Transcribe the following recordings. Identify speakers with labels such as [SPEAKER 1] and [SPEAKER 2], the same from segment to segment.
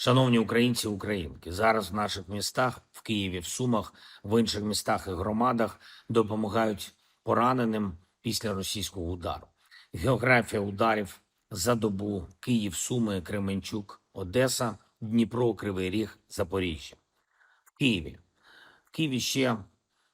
[SPEAKER 1] Шановні українці, українки, зараз в наших містах, в Києві, в Сумах, в інших містах і громадах допомагають пораненим після російського удару. Географія ударів за добу Київ, Суми, Кременчук, Одеса, Дніпро, Кривий Ріг, Запоріжжя. В Києві. В Києві ще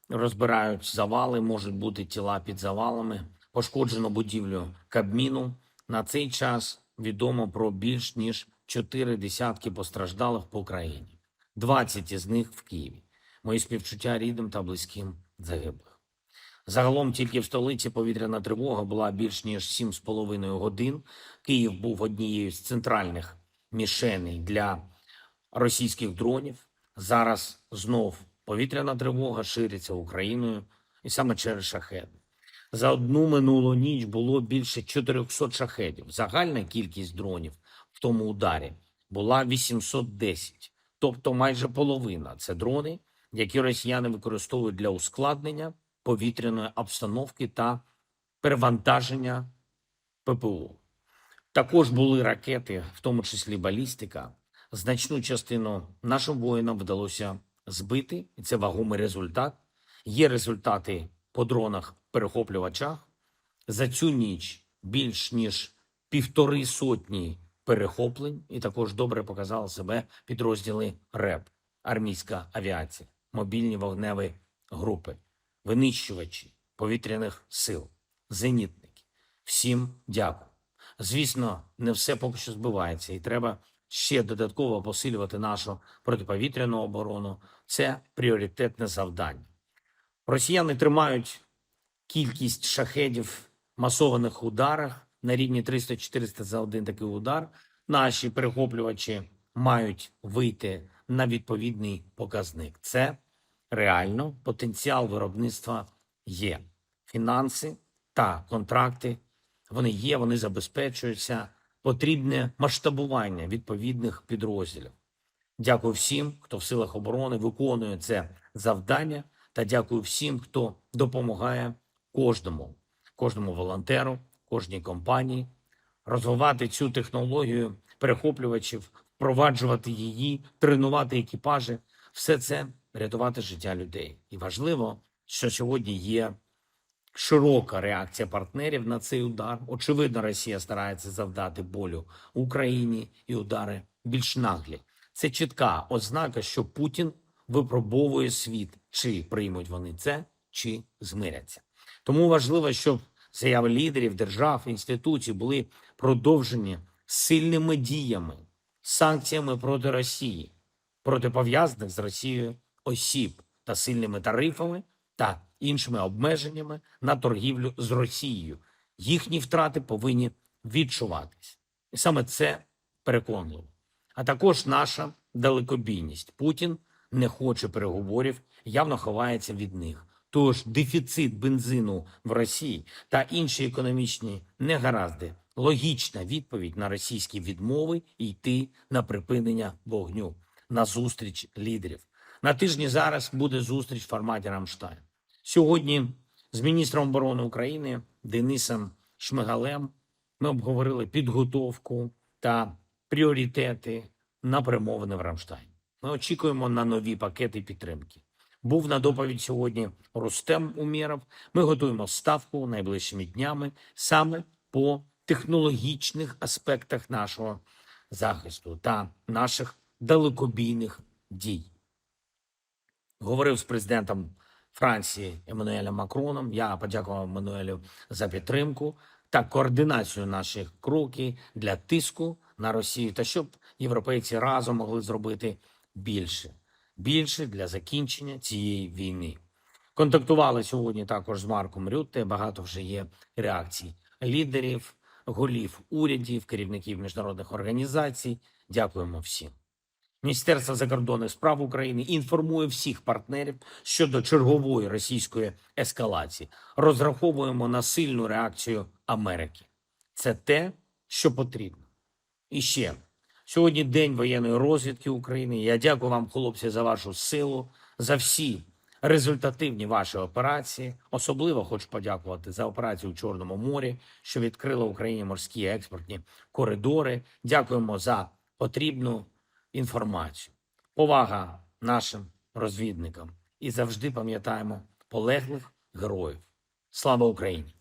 [SPEAKER 1] розбирають завали, можуть бути тіла під завалами. Пошкоджено будівлю Кабміну. На цей час відомо про більш ніж чотири десятки постраждалих по країні. 20 із них в Києві. Мої співчуття рідним та близьким загиблих. Загалом тільки в столиці повітряна тривога була більш ніж 7,5 годин. Київ був однією з центральних мішеней для російських дронів. Зараз знов повітряна тривога шириться Україною і саме через шахеди. За одну минулу ніч було більше 400 шахедів. Загальна кількість дронів тому ударі була 810, тобто майже половина. Це дрони, які росіяни використовують для ускладнення повітряної обстановки та перевантаження ППО. Також були ракети, в тому числі балістика. Значну частину нашим воїнам вдалося збити, і це вагомий результат. Є результати по дронах перехоплювачах. За цю ніч більш ніж півтори сотні перехоплень, і також добре показали себе підрозділи РЕП, армійська авіація, мобільні вогневі групи, винищувачі повітряних сил, зенітники. Всім дякую. Звісно, не все поки що збивається, і треба ще додатково посилювати нашу протиповітряну оборону. Це пріоритетне завдання. Росіяни тримають кількість шахедів масованих ударах на рівні 300-400 за один такий удар. Наші перехоплювачі мають вийти на відповідний показник. Це реально потенціал виробництва є. Фінанси та контракти вони є, вони забезпечуються. Потрібне масштабування відповідних підрозділів. Дякую всім, хто в силах оборони виконує це завдання, та дякую всім, хто допомагає кожному, кожному волонтеру, кожній компанії розвивати цю технологію перехоплювачів, впроваджувати її, тренувати екіпажі. Все це рятувати життя людей. І важливо, що сьогодні є широка реакція партнерів на цей удар. Очевидно, Росія старається завдати болю Україні і удари більш наглі. Це чітка ознака, що Путін випробовує світ, чи приймуть вони це, чи змиряться. Тому важливо, щоб заяви лідерів держав інституцій були продовжені сильними діями, санкціями проти Росії, проти пов'язаних з Росією осіб та сильними тарифами та іншими обмеженнями на торгівлю з Росією. Їхні втрати повинні відчуватись. І саме це переконливо. А також наша далекобійність. Путін не хоче переговорів, явно ховається від них. Тож дефіцит бензину в Росії та інші економічні негаразди логічна відповідь на російські відмови йти на припинення вогню на зустріч лідерів. На тижні зараз буде зустріч в форматі Рамштайн. Сьогодні з міністром оборони України Денисом Шмигалем ми обговорили підготовку та пріоритети на перемовини в Рамштайн. Ми очікуємо на нові пакети підтримки. Був на доповідь сьогодні Рустем Умєров. Ми готуємо ставку найближчими днями саме по технологічних аспектах нашого захисту та наших далекобійних дій. Говорив з президентом Франції Еммануелем Макроном. Я подякував Еммануелю за підтримку та координацію наших кроків для тиску на Росію, та щоб європейці разом могли зробити більше, більше для закінчення цієї війни. Контактували сьогодні також з Марком Рютте. Багато вже є реакцій лідерів, голів урядів, керівників міжнародних організацій. Дякуємо всім. Міністерство закордонних справ України інформує всіх партнерів щодо чергової російської ескалації. Розраховуємо на сильну реакцію Америки. Це те, що потрібно. І ще сьогодні день воєнної розвідки України. Я дякую вам, хлопці, за вашу силу, за всі результативні ваші операції. Особливо хочу подякувати за операцію у Чорному морі, що відкрила Україні морські експортні коридори. Дякуємо за потрібну інформацію. Повага нашим розвідникам і завжди пам'ятаємо полеглих героїв. Слава Україні!